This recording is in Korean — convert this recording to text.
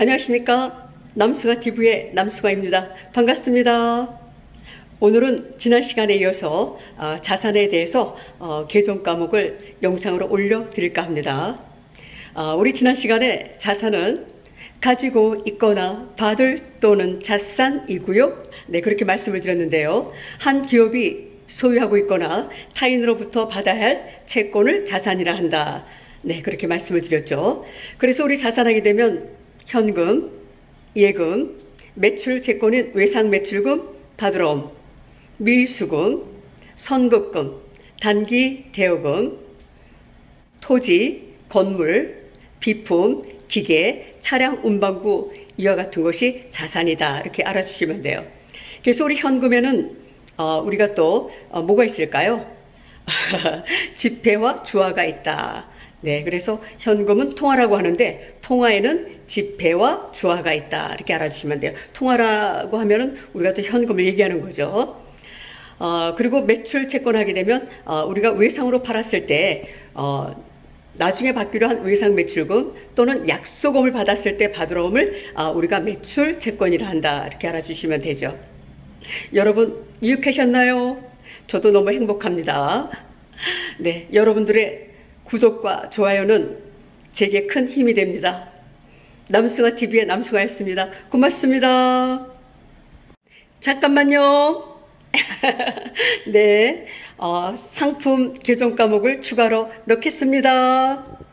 안녕하십니까. 남수가 TV의 남수가입니다. 반갑습니다. 오늘은 지난 시간에 이어서 어, 자산에 대해서 어, 개정 과목을 영상으로 올려 드릴까 합니다. 어, 우리 지난 시간에 자산은 가지고 있거나 받을 또는 자산이고요. 네, 그렇게 말씀을 드렸는데요. 한 기업이 소유하고 있거나 타인으로부터 받아야 할 채권을 자산이라 한다. 네, 그렇게 말씀을 드렸죠. 그래서 우리 자산하게 되면 현금, 예금, 매출 채권인 외상 매출금, 받으러옴, 밀수금, 선급금, 단기 대여금, 토지, 건물, 비품, 기계, 차량 운반구 이와 같은 것이 자산이다. 이렇게 알아주시면 돼요. 그래서 우리 현금에는 어, 우리가 또 어, 뭐가 있을까요? 지폐와 주화가 있다. 네, 그래서 현금은 통화라고 하는데 통화에는 지폐와 주화가 있다. 이렇게 알아주시면 돼요. 통화라고 하면은 우리가 또 현금을 얘기하는 거죠. 어, 그리고 매출 채권하게 되면 어, 우리가 외상으로 팔았을 때 어, 나중에 받기로 한 외상 매출금 또는 약소금을 받았을 때 받으러 옴을 아, 우리가 매출 채권이라 한다. 이렇게 알아주시면 되죠. 여러분 이육하셨나요? 저도 너무 행복합니다. 네, 여러분들의 구독과 좋아요는 제게 큰 힘이 됩니다. 남수가 TV의 남수가였습니다. 고맙습니다. 잠깐만요. 네, 어, 상품 개정 과목을 추가로 넣겠습니다.